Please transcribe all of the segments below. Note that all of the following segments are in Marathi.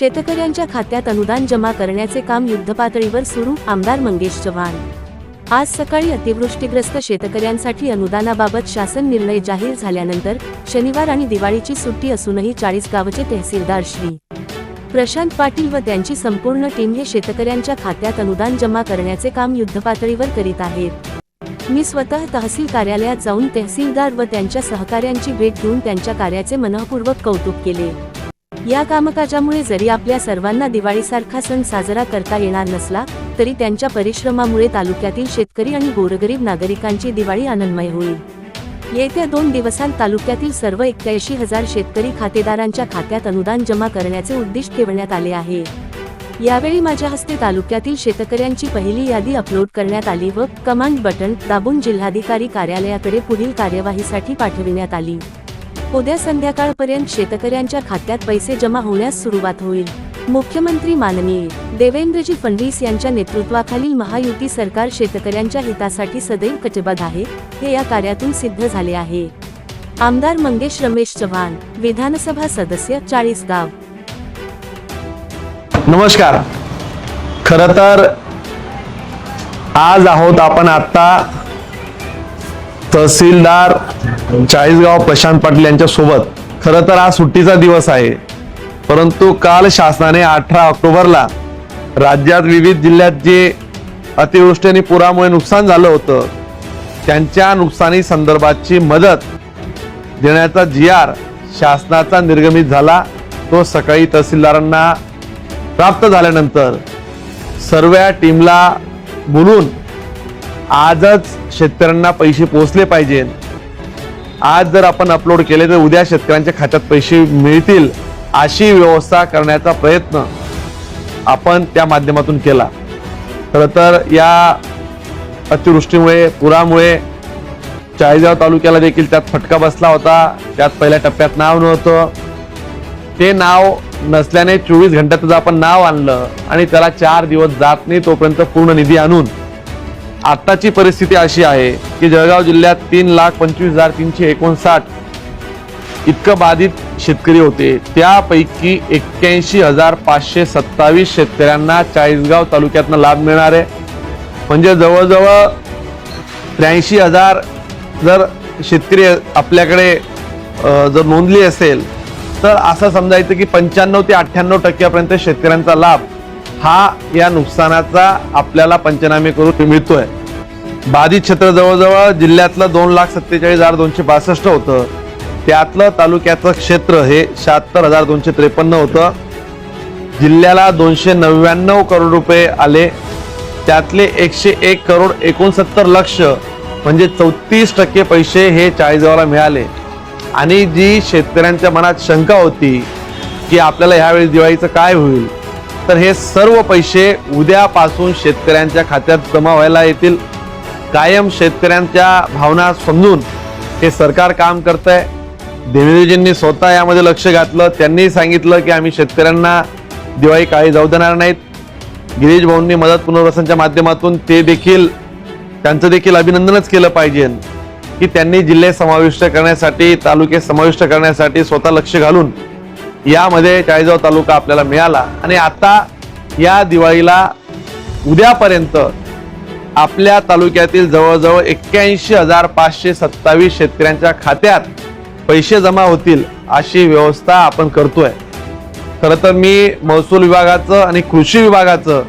शेतकऱ्यांच्या खात्यात अनुदान जमा करण्याचे काम युद्धपातळीवर सुरू आमदार मंगेश चव्हाण. आज सकाळी अतिवृष्टीग्रस्त शेतकऱ्यांसाठी अनुदानाबाबत शासन निर्णय जाहीर झाल्यानंतर शनिवार आणि दिवाळीची सुट्टी असूनही चाळीस गावचे तहसीलदार श्री. प्रशांत पाटील व त्यांची संपूर्ण टीम हे शेतकऱ्यांच्या खात्यात अनुदान जमा करण्याचे काम युद्धपातळीवर करीत आहेत. मी स्वतः तहसील कार्यालयात जाऊन तहसीलदार व त्यांच्या सहकाऱ्यांची भेट घेऊन त्यांच्या कार्याचे मनःपूर्वक कौतुक केले. या कामकाजामुळे जरी आपल्या सर्वांना दिवाळीसारखा सण साजरा करता येणार नसला तरी त्यांच्या परिश्रमामुळे तालुक्यातील शेतकरी आणि गोरगरीब नागरिकांची दिवाळी आनंदमय होईल. येत्या दोन दिवसांत तालुक्यातील सर्व एक्क्याऐंशी हजार शेतकरी खातेदारांच्या खात्यात अनुदान जमा करण्याचे उद्दिष्ट ठेवण्यात आले आहे. यावेळी माझ्या हस्ते तालुक्यातील शेतकऱ्यांची पहिली यादी अपलोड करण्यात आली व कमांड बटन दाबून जिल्हाधिकारी कार्यालयाकडे पुढील कार्यवाहीसाठी पाठविण्यात आली. उद्या संध्याकाळपर्यंत शेतकऱ्यांच्या खात्यात पैसे जमा होण्यास सुरुवात होईल. मुख्यमंत्री माननीय देवेंद्रजी फडणवीस यांच्या नेतृत्वाखालील महायुती सरकार शेतकऱ्यांच्या हितासाठी सदैव कटिबद्ध आहे हे या कार्यातून सिद्ध झाले आहे. आमदार मंगेश रमेश चव्हाण विधानसभा सदस्य चाळीसगाव. नमस्कार. खर तर आज आहोत आपण आता तहसीलदार चाळीसगाव प्रशांत पाटील यांच्या सोबत खरं तर हा सुट्टीचा दिवस आहे. परंतु काल शासनाने अठरा ऑक्टोबरला राज्यात विविध जिल्ह्यात जे अतिवृष्टी आणि पुरामुळे नुकसान झालं होतं त्यांच्या नुकसानी संदर्भाची मदत देण्याचा जी आर शासनाचा निर्गमित झाला. तो सकाळी तहसीलदारांना प्राप्त झाल्यानंतर सर्व टीमला बोलून आजच शेतकऱ्यांना पैसे पोहोचले पाहिजे. आज जर आपण अपलोड केले तर उद्या शेतकऱ्यांच्या खात्यात पैसे मिळतील अशी व्यवस्था करण्याचा प्रयत्न आपण त्या माध्यमातून केला. खरं तर या अतिवृष्टीमुळे पुरामुळे चाळीसगाव तालुक्याला देखील त्यात फटका बसला होता. त्यात पहिल्या टप्प्यात नाव नव्हतं. ते नाव नसल्याने चोवीस घंट्यातच आपण नाव आणलं आणि त्याला चार दिवस जात नाही तोपर्यंत पूर्ण निधी आणून आत्ताची परिस्थिती अशी आहे की जळगाव जिल्ह्यात तीन लाख पंचवीस हजार तीनशे एकोणसाठ इतकं बाधित शेतकरी होते. त्यापैकी एक्क्याऐंशी हजार पाचशे सत्तावीस शेतकऱ्यांना चाळीसगाव तालुक्यातनं लाभ मिळणार आहे. म्हणजे जवळजवळ त्र्याऐंशी हजार जर शेतकरी आपल्याकडे जर नोंदली असेल तर असं समजायचं की पंच्याण्णव ते अठ्ठ्याण्णव टक्क्यापर्यंत शेतकऱ्यांचा लाभ हा या नुकसानाचा आपल्याला पंचनामे करून मिळतोय. बाधित क्षेत्र जवळजवळ जिल्ह्यातलं दोन लाख सत्तेचाळीस हजार दोनशे बासष्ट होतं. त्यातलं तालुक्याचं क्षेत्र हे शहात्तर हजार दोनशे त्रेपन्न होतं. जिल्ह्याला दोनशे नव्याण्णव करोड रुपये आले. त्यातले एकशे एक करोड एकोणसत्तर लक्ष म्हणजे चौतीस टक्के पैसे हे चाळीसगावला मिळाले. आणि जी शेतकऱ्यांच्या मनात शंका होती की आपल्याला ह्यावेळी दिवाळीचं काय होईल? तर हे सर्व पैसे उद्यापासून शेतकऱ्यांच्या खात्यात जमा व्हायला येतील. कायम शेतकऱ्यांच्या भावना समजून हे सरकार काम करत आहे देवेंद्रजींनी स्वतः यामध्ये लक्ष घातलं. त्यांनी सांगितलं की आम्ही शेतकऱ्यांना दिवाळी काळी जाऊ देणार नाहीत. गिरीश भाऊंनी मदत पुनर्वसनच्या माध्यमातून ते देखील त्यांचं देखील अभिनंदनच केलं पाहिजे. की त्यांनी जिल्हे समाविष्ट करण्यासाठी तालुके समाविष्ट करण्यासाठी स्वतः लक्ष घालून यामध्ये चाळीसगाव तालुका आपल्याला मिळाला. आणि आता या दिवाळीला उद्यापर्यंत आपल्या तालुक्यातील जवळजवळ एक्क्याऐंशी हजार पाचशे सत्तावीस शेतकऱ्यांच्या खात्यात पैसे जमा होतील अशी व्यवस्था आपण करतोय. खरं तर मी महसूल विभागाचं आणि कृषी विभागाचं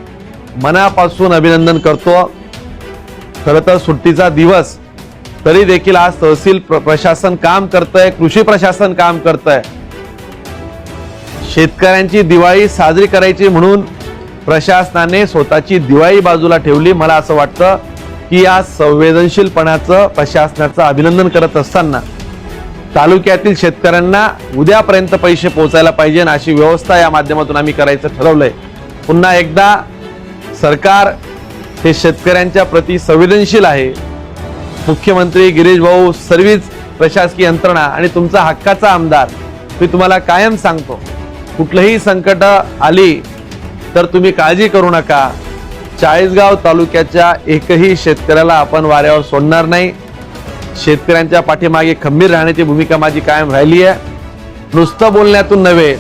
मनापासून अभिनंदन करतो. खरं तर सुट्टीचा दिवस तरी देखील आज तहसील प्र- प्रशासन काम करतंय कृषी प्रशासन काम करतंय. शेतकऱ्यांची दिवाळी साजरी करायची म्हणून प्रशासनाने स्वतःची दिवाळी बाजूला ठेवली. मला असं वाटतं की या संवेदनशीलपणाचं प्रशासनाचं अभिनंदन करत असताना तालुक्यातील शेतकऱ्यांना उद्यापर्यंत पैसे पोहोचायला पाहिजे अशी व्यवस्था या माध्यमातून आम्ही करायचं ठरवलंय. पुन्हा एकदा सरकार हे शेतकऱ्यांच्या प्रती संवेदनशील आहे. मुख्यमंत्री गिरीश भाऊ सर्वच प्रशासकीय यंत्रणा आणि तुमचा हक्काचा आमदार मी तुम्हाला कायम सांगतो. कुठलंही संकट आली तर तुम्ही काळजी करू नका. चाळीसगाव तालुक्याच्या एकही शेतकऱ्याला आपण वाऱ्यावर सोडणार नाही. शेतकऱ्यांच्या पाठीमागे खंबीर राहण्याची भूमिका माझी कायम राहिली आहे. नुसतं बोलण्यातून नव्हे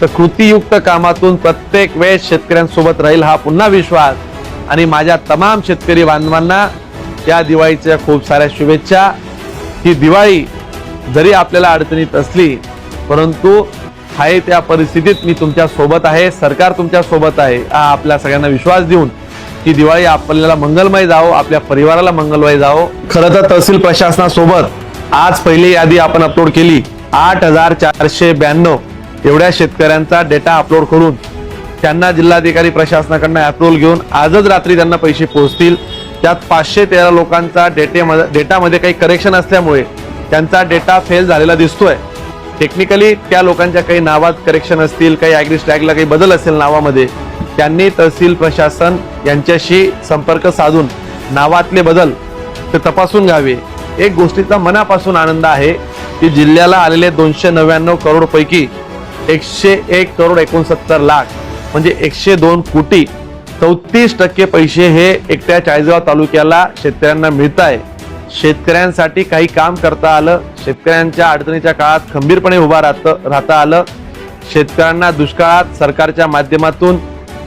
तर कृतीयुक्त कामातून प्रत्येक वेळेस शेतकऱ्यांसोबत राहील हा पुन्हा विश्वास. आणि माझ्या तमाम शेतकरी बांधवांना या दिवाळीच्या खूप साऱ्या शुभेच्छा. ही दिवाळी जरी आपल्याला अडचणीत असली परंतु आहे त्या परिस्थितीत मी तुमच्यासोबत आहे सरकार तुमच्यासोबत आहे. हा आपल्या सगळ्यांना विश्वास देऊन की दिवाळी आपल्याला मंगलमय जावो आपल्या परिवाराला मंगलमय जावो. खरं तर तहसील प्रशासनासोबत आज पहिली यादी आपण अपलोड केली. आठ हजार चारशे ब्याण्णव एवढ्या शेतकऱ्यांचा डेटा अपलोड करून त्यांना जिल्हाधिकारी प्रशासनाकडनं अप्रुव्हल घेऊन आजच रात्री त्यांना पैसे पोहोचतील. त्यात पाचशे तेरा लोकांचा डेटेमध्ये डेटामध्ये काही करेक्शन असल्यामुळे त्यांचा डेटा फेल झालेला दिसतोय. टेक्निकली त्या लोकांच्या काही नावात करेक्शन असतील काही ॲग्री टॅगला काही बदल असेल नावामध्ये त्यांनी तहसील प्रशासन यांच्याशी संपर्क साधून नावातले बदल ते तपासून घ्यावे. एक गोष्टीचा मनापासून आनंद आहे की जिल्ह्याला आलेले दोनशे नव्याण्णव करोडपैकी एकशे एक करोड एकोणसत्तर लाख म्हणजे एकशे दोन कोटी चौतीस टक्के पैसे हे एकट्या चाळीसगाव तालुक्याला शेतकऱ्यांना मिळत आहे शेतकऱ्यांसाठी काही काम करता आलं शेतकऱ्यांच्या अडचणीच्या काळात खंबीरपणे उभा राहत राहता आलं. शेतकऱ्यांना दुष्काळात सरकारच्या माध्यमातून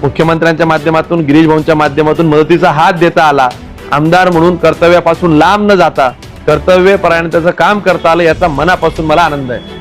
मुख्यमंत्र्यांच्या माध्यमातून गिरीश भाऊंच्या माध्यमातून मदतीचा हात देता आला. आमदार म्हणून कर्तव्यापासून लांब न जाता कर्तव्यपरायणतेचं त्याचं काम करता आलं याचा मनापासून मला आनंद आहे.